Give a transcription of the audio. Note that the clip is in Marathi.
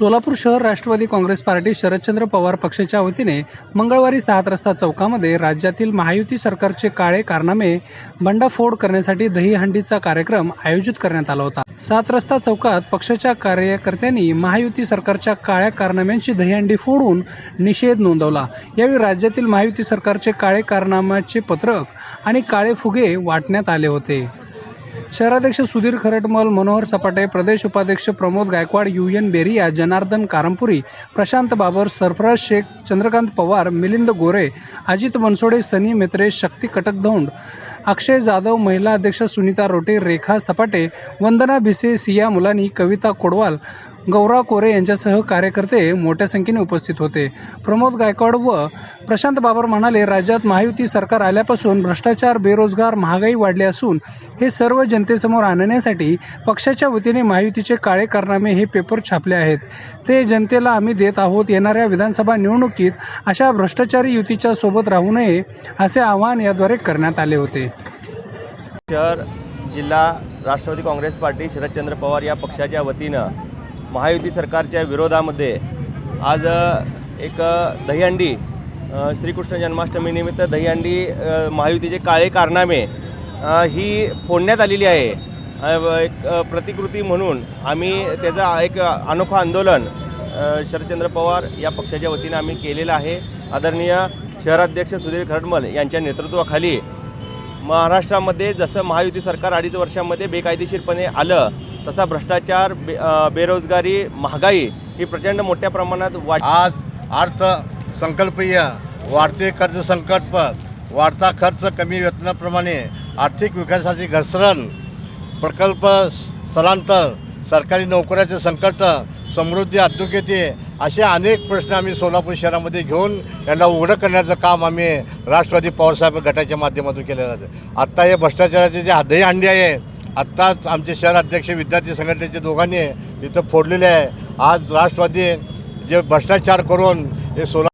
सोलापूर शहर राष्ट्रवादी काँग्रेस पार्टी शरदचंद्र पवार पक्षाच्या वतीने मंगळवारी सात रस्ता चौकामध्ये राज्यातील महायुती सरकारचे काळे कारनामे बंडाफोड करण्यासाठी दहीहंडीचा कार्यक्रम आयोजित करण्यात आला होता. सात रस्ता चौकात पक्षाच्या कार्यकर्त्यांनी महायुती सरकारच्या काळ्या कारनाम्यांची दहीहंडी फोडून निषेध नोंदवला. यावेळी राज्यातील महायुती सरकारचे काळे कारनाम्याचे पत्रक आणि काळे फुगे वाटण्यात आले होते. शहराध्यक्ष सुधीर खरटमल मनोहर सपाटे प्रदेश उपाध्यक्ष प्रमोद गायकवाड यू एन बेरिया जनार्दन कारंपुरी प्रशांत बाबर सरफराज शेख चंद्रकांत पवार मिलिंद गोरे अजित बनसोडे सनी मेत्रे शक्ती कटकधोंड अक्षय जाधव महिला अध्यक्ष सुनीता रोटे रेखा सपाटे वंदना भिसे सिया मुलानी कविता कोडवाल गौरा कोरे यांच्यासह कार्यकर्ते मोठ्या संख्येने उपस्थित होते. प्रमोद गायकवाड व प्रशांत बाबर म्हणाले राज्यात महायुती सरकार आल्यापासून भ्रष्टाचार बेरोजगार महागाई वाढली असून हे सर्व जन जनतेसमोर आणण्यासाठी पक्षाच्या वतीने महायुतीचे काळे कारनामे हे पेपर छापले आहेत. ते जनतेला आम्ही देत आहोत येणाऱ्या विधानसभा निवडणुकीत अशा भ्रष्टाचारी युतीच्या सोबत राहू नये असे आवाहन याद्वारे करण्यात आले होते. शहर जिल्हा राष्ट्रवादी काँग्रेस पार्टी शरदचंद्र पवार या पक्षाच्या वतीनं महायुती सरकारच्या विरोधामध्ये आज एक दहीहंडी श्रीकृष्ण जन्माष्टमीनिमित्त दहीहंडी महायुतीचे काळे कारनामे ही फोडण्यात आलेली आहे. एक प्रतिकृती म्हणून आम्ही त्याचं एक अनोखं आंदोलन शरदचंद्र पवार या पक्षाच्या वतीनं आम्ही केलेलं आहे. आदरणीय शहराध्यक्ष सुधीर खरडमल यांच्या नेतृत्वाखाली महाराष्ट्रामध्ये जसं महायुती सरकार अडीच वर्षामध्ये बेकायदेशीरपणे आलं तसा भ्रष्टाचार बे बेरोजगारी महागाई ही प्रचंड मोठ्या प्रमाणात वाढ आज अर्थ संकल्पीय वाढते कर्ज संकट वाढता खर्च कमी वेतनाप्रमाणे आर्थिक विकासाची घसरण प्रकल्प स्थलांतर सरकारी नोकऱ्याचे संकट समृद्धी अधोगती असे अनेक प्रश्न आम्ही सोलापूर शहरामध्ये घेऊन यांना उघडं करण्याचं काम आम्ही राष्ट्रवादी पवारसाहेब गटाच्या माध्यमातून केलेलं आहे. आत्ता हे भ्रष्टाचाराचे जे दहीहंडी आहे आत्ताच आमचे शहर अध्यक्ष विद्यार्थी संघटनेचे दोघांनी इथं फोडलेले आहे. आज राष्ट्रवादी जे भ्रष्टाचार करून हे सोला